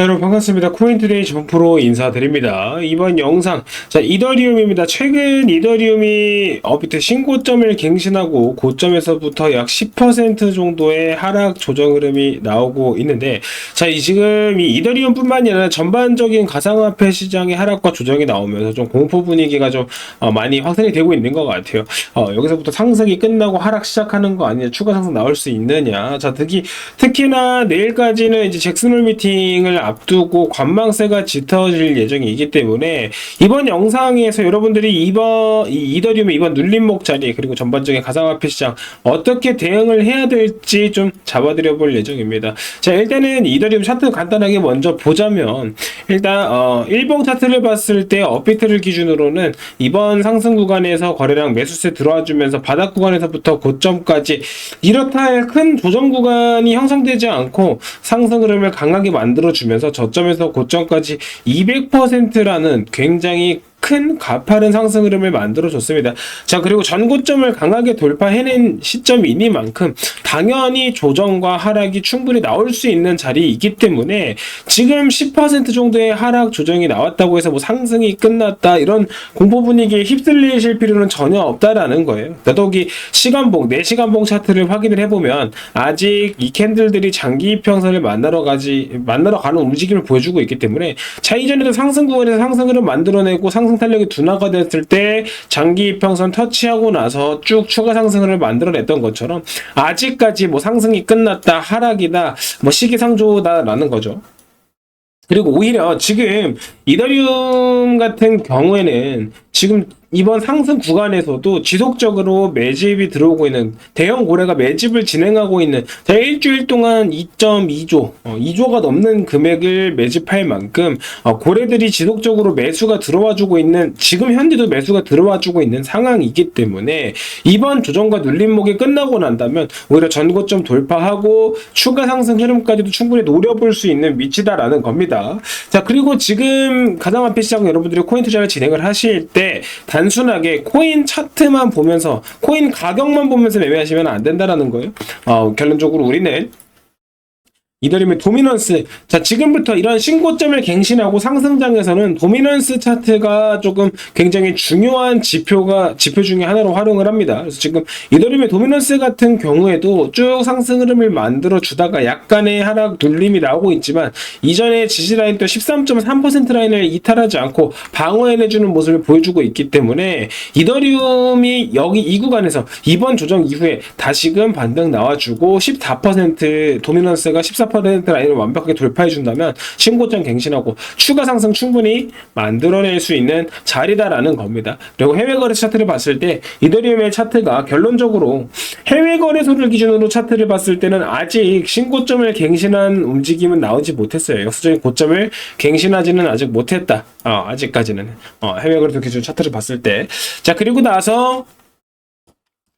자 여러분 반갑습니다. 코인투데이 정프로 인사드립니다. 이번 영상 자 이더리움입니다. 최근 이더리움이 업비트 신고점을 갱신하고 고점에서부터 약 10% 정도의 하락 조정 흐름이 나오고 있는데 자 이 지금 이 이더리움뿐만이 아니라 전반적인 가상화폐 시장의 하락과 조정이 나오면서 좀 공포 분위기가 좀 어, 많이 확산이 되고 있는 것 같아요. 어, 여기서부터 상승이 끝나고 하락 시작하는 거 아니냐 추가 상승 나올 수 있느냐. 자 특히 특히나 내일까지는 이제 잭슨홀 미팅을 앞두고 관망세가 짙어질 예정이기 때문에 이번 영상에서 여러분들이 이번 이 이더리움의 이번 눌림목 자리 그리고 전반적인 가상화폐 시장 어떻게 대응을 해야 될지 좀 잡아드려 볼 예정입니다. 자 일단은 이더리움 차트 간단하게 먼저 보자면 일단 어 일봉 차트를 봤을 때 업비트를 기준으로는 이번 상승 구간에서 거래량 매수세 들어와 주면서 바닥 구간에서부터 고점까지 이렇다 할 큰 조정 구간이 형성되지 않고 상승 흐름을 강하게 만들어 주면 서 저점에서 고점까지 200%라는 굉장히 큰 가파른 상승 흐름을 만들어 줬습니다. 자, 그리고 전고점을 강하게 돌파해낸 시점이니만큼 당연히 조정과 하락이 충분히 나올 수 있는 자리이기 때문에 지금 10% 정도의 하락 조정이 나왔다고 해서 뭐 상승이 끝났다 이런 공포 분위기에 휩쓸리실 필요는 전혀 없다라는 거예요. 더더욱이 시간봉, 4시간봉 차트를 확인을 해보면 아직 이 캔들들이 장기 이평선을 만나러 가지 만나러 가는 움직임을 보여주고 있기 때문에 자 이전에도 상승 구간에서 상승을 만들어내고 상승 탄력이 둔화가 됐을 때 장기 이평선 터치하고 나서 쭉 추가 상승을 만들어냈던 것처럼 아직까지 뭐 상승이 끝났다 하락이다 뭐 시기상조다라는 거죠. 그리고 오히려 지금 이더리움 같은 경우에는 지금 이번 상승 구간에서도 지속적으로 매집이 들어오고 있는 대형 고래가 매집을 진행하고 있는 자 일주일 동안 2.2조 어, 2조가 넘는 금액을 매집할 만큼 어, 고래들이 지속적으로 매수가 들어와주고 있는 지금 현재도 매수가 들어와주고 있는 상황이기 때문에 이번 조정과 눌림목이 끝나고 난다면 오히려 전고점 돌파하고 추가 상승 흐름까지도 충분히 노려볼 수 있는 위치다라는 겁니다. 자 그리고 지금 가상 화폐 시장 여러분들이 코인 투자를 진행을 하실 때 단 순하게 코인 차트만 보면서 코인 가격만 보면서 매매하시면 안 된다라는 거예요. 어, 결론적으로 우리는 이더리움의 도미넌스. 자, 지금부터 이런 신고점을 갱신하고 상승장에서는 도미넌스 차트가 조금 굉장히 중요한 지표가, 지표 중에 하나로 활용을 합니다. 그래서 지금 이더리움의 도미넌스 같은 경우에도 쭉 상승 흐름을 만들어 주다가 약간의 하락 눌림이 나오고 있지만 이전에 지지라인 또 13.3% 라인을 이탈하지 않고 방어해내주는 모습을 보여주고 있기 때문에 이더리움이 여기 이 구간에서 이번 조정 이후에 다시금 반등 나와주고 14% 도미넌스가 14% 라인을 완벽하게 돌파해준다면 신고점 갱신하고 추가 상승 충분히 만들어낼 수 있는 자리다라는 겁니다. 그리고 해외 거래 차트를 봤을 때 이더리움의 차트가 결론적으로 해외 거래소를 기준으로 차트를 봤을 때는 아직 신고점을 갱신한 움직임은 나오지 못했어요. 역수적인 고점을 갱신하지는 아직 못했다. 어, 아직까지는 어, 해외 거래소 기준 차트를 봤을 때. 자 그리고 나서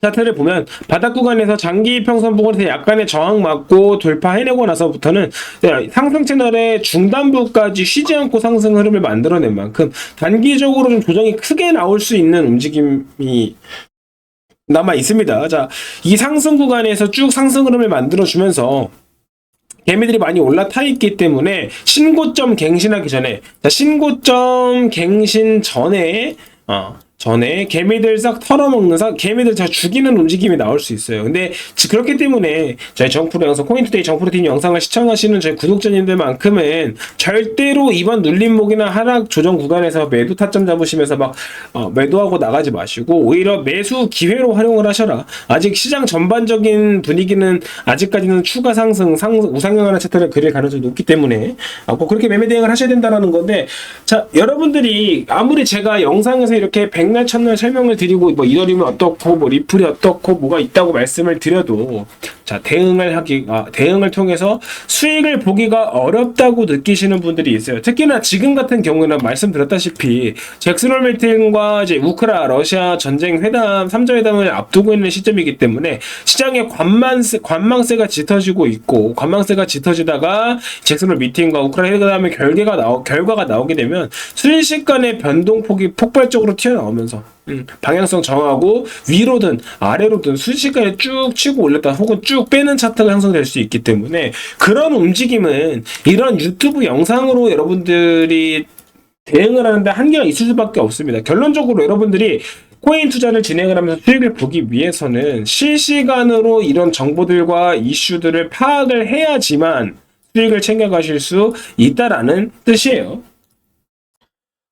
차트를 보면 바닥 구간에서 장기 평선 부근에서 약간의 저항 맞고 돌파해내고 나서부터는 네, 상승 채널의 중단부까지 쉬지 않고 상승 흐름을 만들어낸 만큼 단기적으로 좀 조정이 크게 나올 수 있는 움직임이 남아 있습니다. 자, 이 상승 구간에서 쭉 상승 흐름을 만들어 주면서 개미들이 많이 올라타 있기 때문에 신고점 갱신하기 전에 자, 신고점 갱신 전에 어, 전에 개미들 싹 털어먹는 사 개미들 다 죽이는 움직임이 나올 수 있어요. 근데 지- 그렇기 때문에 저희 정프로 영상 코인투데이 정프로 팀 영상을 시청하시는 저희 구독자님들만큼은 절대로 이번 눌림목이나 하락 조정 구간에서 매도 타점 잡으시면서 막 어, 매도하고 나가지 마시고 오히려 매수 기회로 활용을 하셔라. 아직 시장 전반적인 분위기는 아직까지는 추가 상승, 상승 우상향하는 차트를 그릴 가능성이 높기 때문에 아, 꼭 그렇게 매매 대응을 하셔야 된다는 건데 자 여러분들이 아무리 제가 영상에서 이렇게 백날 첫날 설명을 드리고 뭐 이더리움이 어떻고 뭐 리플이 어떻고 뭐가 있다고 말씀을 드려도 자 대응을 하기 아, 대응을 통해서 수익을 보기가 어렵다고 느끼시는 분들이 있어요. 특히나 지금 같은 경우는 말씀드렸다시피 잭슨홀 밀팅과 이제 우크라 러시아 전쟁 회담 3자 회담을 앞두고 있는 시점이기 때문에 시장에 관망세 관망세가 짙어지고 있고 관망세가 짙어지다가 잭슨홀 미팅과 우크라 회담의 결과가 나오 결과가 나오게 되면 순식간에 변동폭이 폭발적으로 튀어나오면서 음, 방향성 정하고 위로든 아래로든 순식간에 쭉 치고 올렸다 혹은 쭉 빼는 차트가 형성될 수 있기 때문에 그런 움직임은 이런 유튜브 영상으로 여러분들이 대응을 하는데 한계가 있을 수밖에 없습니다. 결론적으로 여러분들이 코인 투자를 진행을 하면서 수익을 보기 위해서는 실시간으로 이런 정보들과 이슈들을 파악을 해야지만 수익을 챙겨가실 수 있다라는 뜻이에요.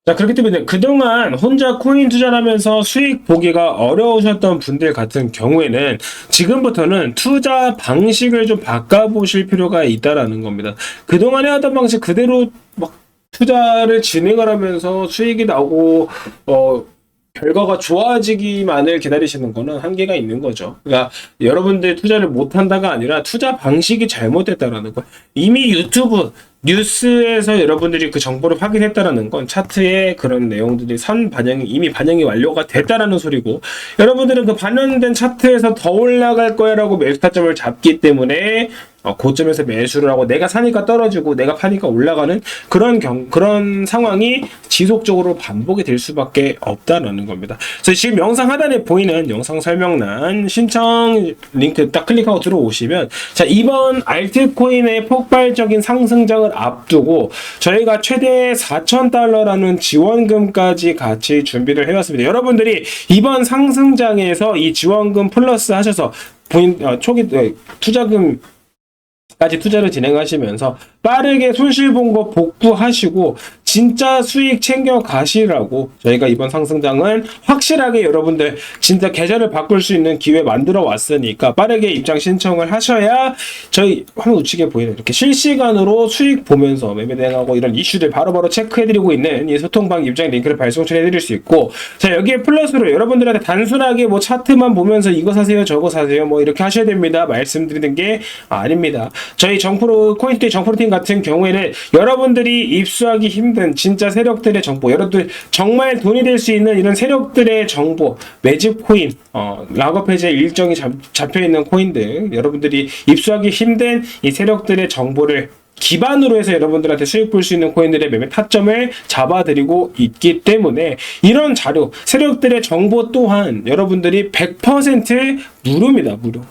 자, 그렇기 때문에 그동안 혼자 코인 투자를 하면서 수익 보기가 어려우셨던 분들 같은 경우에는 지금부터는 투자 방식을 좀 바꿔보실 필요가 있다라는 겁니다. 그동안 해왔던 방식 그대로 막 투자를 진행을 하면서 수익이 나오고, 어, 결과가 좋아지기만을 기다리시는 거는 한계가 있는 거죠. 그러니까 여러분들 투자를 못한다가 아니라 투자 방식이 잘못됐다라는 거. 이미 유튜브 뉴스에서 여러분들이 그 정보를 확인했다라는 건 차트의 그런 내용들이 선 반영이 이미 반영이 완료가 됐다라는 소리고 여러분들은 그 반영된 차트에서 더 올라갈 거야라고 매수 타점을 잡기 때문에 어, 고점에서 매수를 하고 내가 사니까 떨어지고 내가 파니까 올라가는 그런 경 그런 상황이 지속적으로 반복이 될 수밖에 없다라는 겁니다. 그래서 지금 영상 하단에 보이는 영상 설명란 신청 링크 딱 클릭하고 들어오시면 자 이번 알트코인의 폭발적인 상승장을 앞두고 저희가 최대 4천 달러라는 지원금까지 같이 준비를 해왔습니다. 여러분들이 이번 상승장에서 이 지원금 플러스 하셔서 본인 어, 초기 어, 투자금 까지 투자를 진행하시면서 빠르게 손실 본 거 복구하시고 진짜 수익 챙겨 가시라고 저희가 이번 상승장은 확실하게 여러분들 진짜 계좌를 바꿀 수 있는 기회 만들어 왔으니까 빠르게 입장 신청을 하셔야 저희 화면 우측에 보이는 이렇게 실시간으로 수익 보면서 매매 대응하고 이런 이슈들 바로바로 체크해드리고 있는 이 소통방 입장 링크를 발송해드릴 수 있고 자 여기에 플러스로 여러분들한테 단순하게 뭐 차트만 보면서 이거 사세요 저거 사세요 뭐 이렇게 하셔야 됩니다. 말씀드리는 게 아닙니다 저희 정프로 코인투 정프로팀 같은 경우에는 여러분들이 입수하기 힘든 진짜 세력들의 정보, 여러분들 정말 돈이 될 수 있는 이런 세력들의 정보, 매집 코인, 어, 락업 해제 일정이 잡, 잡혀 있는 코인들, 여러분들이 입수하기 힘든 이 세력들의 정보를 기반으로 해서 여러분들한테 수익 볼 수 있는 코인들의 매매 타점을 잡아드리고 있기 때문에 이런 자료, 세력들의 정보 또한 여러분들이 100% 무료입니다, 무료.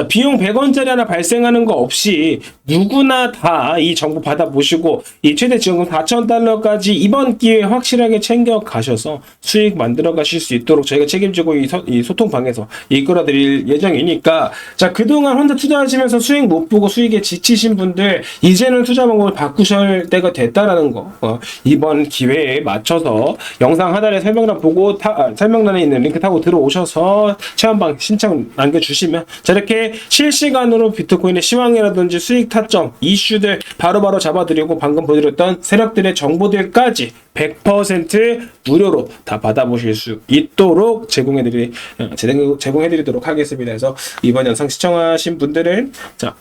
자, 비용 100원짜리 하나 발생하는 거 없이 누구나 다 이 정보 받아보시고 이 최대 지원금 4,000달러까지 이번 기회에 확실하게 챙겨 가셔서 수익 만들어 가실 수 있도록 저희가 책임지고 이, 소, 이 소통방에서 이끌어 드릴 예정이니까 자, 그동안 혼자 투자하시면서 수익 못 보고 수익에 지치신 분들 이제는 투자 방법을 바꾸실 때가 됐다라는 거. 어, 이번 기회에 맞춰서 영상 하단에 설명란 보고 타, 아, 설명란에 있는 링크 타고 들어오셔서 체험방 신청 남겨주시면 저렇게 실시간으로 비트코인의 시황이라든지 수익 타점, 이슈들 바로바로 잡아드리고 방금 보여드렸던 세력들의 정보들까지 100% 무료로 다 받아보실 수 있도록 제공해드리, 어, 제공- 제공해드리도록 하겠습니다. 그래서 이번 영상 시청하신 분들은 자,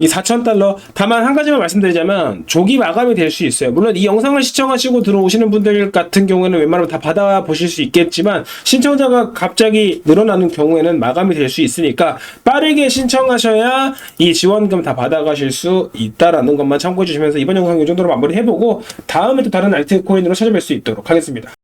이 4,000달러. 다만 한 가지만 말씀드리자면 조기 마감이 될 수 있어요. 물론 이 영상을 시청하시고 들어오시는 분들 같은 경우에는 웬만하면 다 받아보실 수 있겠지만 신청자가 갑자기 늘어나는 경우에는 마감이 될 수 있으니까 빠르게 신청하셔야 이 지원금 다 받아가실 수 있다라는 것만 참고해 주시면서 이번 영상 이 정도로 마무리해보고 다음에 또 다른 알트코인으로 찾아뵐 수 있도록 하겠습니다.